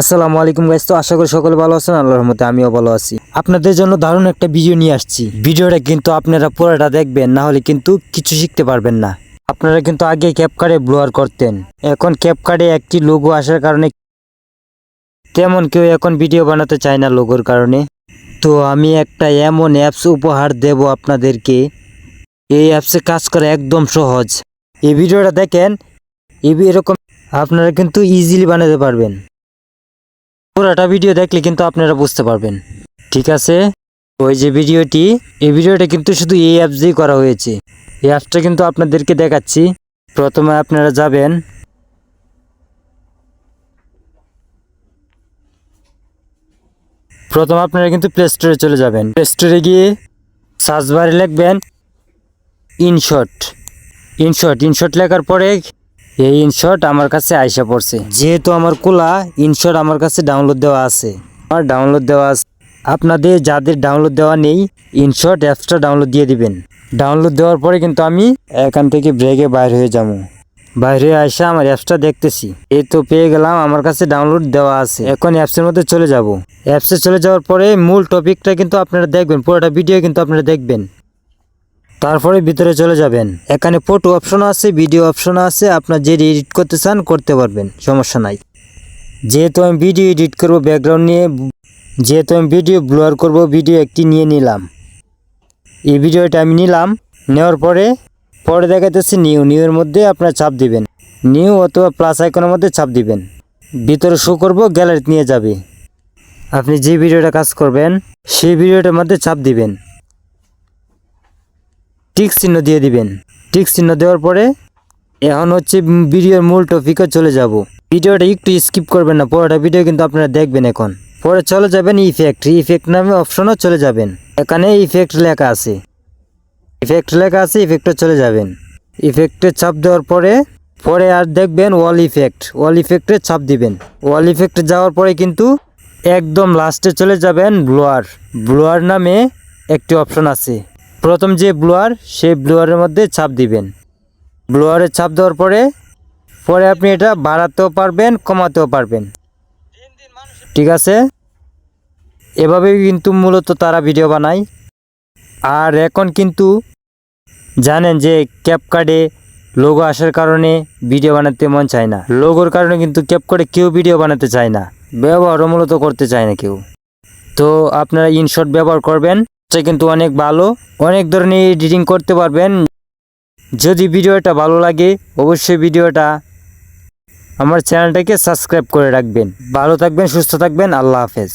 আসসালামু আলাইকুম গাইস তো আশা করি সকলে ভালো আছেন, আল্লাহর রহমতে আমিও ভালো আছি। আপনাদের জন্য দারুণ একটা ভিডিও নিয়ে আসছি। ভিডিওটা কিন্তু আপনারা পুরোটা দেখবেন, না হলে কিন্তু কিছু শিখতে পারবেন না। আপনারা কিন্তু আগে ক্যাপকার্ডে ব্লোয়ার করতেন। এখন ক্যাপকার্ডে একটি লোগো আসার কারণে তেমন কেউ এখন ভিডিও বানাতে চায় না লোগোর কারণে। তো আমি একটা এমন অ্যাপস উপহার দেব আপনাদেরকে। এই অ্যাপসে কাজ করা একদম সহজ। এই ভিডিওটা দেখেন এরকম আপনারা কিন্তু ইজিলি বানাতে পারবেন। পুরোটা ভিডিও দেখলে কিন্তু আপনারা বুঝতে পারবেন। ঠিক আছে? ওই যে ভিডিওটি, এই ভিডিওটা কিন্তু শুধু এই অ্যাপস দিয়েই করা হয়েছে। এই অ্যাপসটা কিন্তু আপনাদেরকে দেখাচ্ছি। প্রথমে আপনারা যাবেন। প্রথম আপনারা কিন্তু প্লে স্টোরে চলে যাবেন। প্লে স্টোরে গিয়ে সার্চ বারে লিখবেন ইনশট ইনশট ইনশট লেখার পরে এই ইনশট আমার কাছে আইসা পড়ছে। যেহেতু আমার কোলা ইনশট আমার কাছে ডাউনলোড দেওয়া আছে। আমার ডাউনলোড দেওয়া আছে। আপনাদের যাদের ডাউনলোড দেওয়া নেই ইনশট অ্যাপসটা ডাউনলোড দিয়ে দিবেন। ডাউনলোড দেওয়ার পরে কিন্তু আমি এখান থেকে ব্রেকে বাইর হয়ে যাব। বাইরে আসা আমার অ্যাপসটা দেখতেছি। এই তো পেয়ে গেলাম, আমার কাছে ডাউনলোড দেওয়া আছে। এখন অ্যাপসের মধ্যে চলে যাব। অ্যাপসে চলে যাওয়ার পরে মূল টপিকটা কিন্তু আপনারা দেখবেন, পুরোটা ভিডিও কিন্তু আপনারা দেখবেন। তারপরে ভিতরে চলে যাবেন। এখানে ফটো অপশন আছে ভিডিও অপশন আছে, আপনার যে এডিট করতে চান করতে পারবেন, সমস্যা নাই। যেহেতু আমি ভিডিও এডিট করব ব্যাকগ্রাউন্ড নিয়ে, যেহেতু আমি ভিডিও ব্লোয়ার করব ভিডিও একটি নিয়ে নিলাম। এই ভিডিওটা আমি নিলাম, নেওয়ার পরে পরে দেখাতেছে নিউ নিউয়ের মধ্যে আপনার চাপ দিবেন। নিউ অথবা প্লাস আইকনের মধ্যে চাপ দিবেন। ভিতরে শো করব গ্যালারিতে নিয়ে যাবে। আপনি যে ভিডিওটা কাজ করবেন, সেই ভিডিওটার মধ্যে চাপ দিবেন। টিক চিহ্ন দিয়ে দিবেন। টিক চিহ্ন দেওয়ার পরে এখন হচ্ছে ভিডিওর মূল টপিকে চলে যাব। ভিডিওটা একটু স্কিপ করবেন না, পরেটা ভিডিও কিন্তু আপনারা দেখবেন এখন। পরে চলে যাবেন ইফেক্ট ইফেক্ট নামে অপশনও চলে যাবেন। এখানে ইফেক্ট লেখা আছে। ইফেক্ট লেখা আছে ইফেক্টে চলে যাবেন। ইফেক্টে চাপ দেওয়ার পরে পরে আর দেখবেন ওয়াল ইফেক্ট ওয়াল ইফেক্টে চাপ দিবেন। ওয়াল ইফেক্টে যাওয়ার পরে কিন্তু একদম লাস্টে চলে যাবেন ব্লোয়ার ব্লোয়ার নামে একটি অপশন আছে। প্রথম যে ব্লোয়ার, সেই ব্লোয়ারের মধ্যে চাপ দিবেন। ব্লোয়ারে চাপ দেওয়ার পরে পরে আপনি এটা বাড়াতেও পারবেন, কমাতেও পারবেন। ঠিক আছে? এভাবেই কিন্তু মূলত তারা ভিডিও বানায়। আর এখন কিন্তু জানেন যে ক্যাপকার্ডে লোগো আসার কারণে ভিডিও বানাতে মন চায় না। লোগোর কারণে কিন্তু ক্যাপকার্ডে কেউ ভিডিও বানাতে চায় না। ব্যবহারও মূলত করতে চায় না কেউ। তো আপনারা ইনশট ব্যবহার করবেন। কিন্তু অনেক ভালো। অনেক ধরনের এডিটিং করতে পারবেন। যদি ভিডিওটা ভালো লাগে, অবশ্যই ভিডিওটা আমার চ্যানেলটাকে সাবস্ক্রাইব করে রাখবেন। ভালো থাকবেন, সুস্থ থাকবেন, আল্লাহ হাফেজ।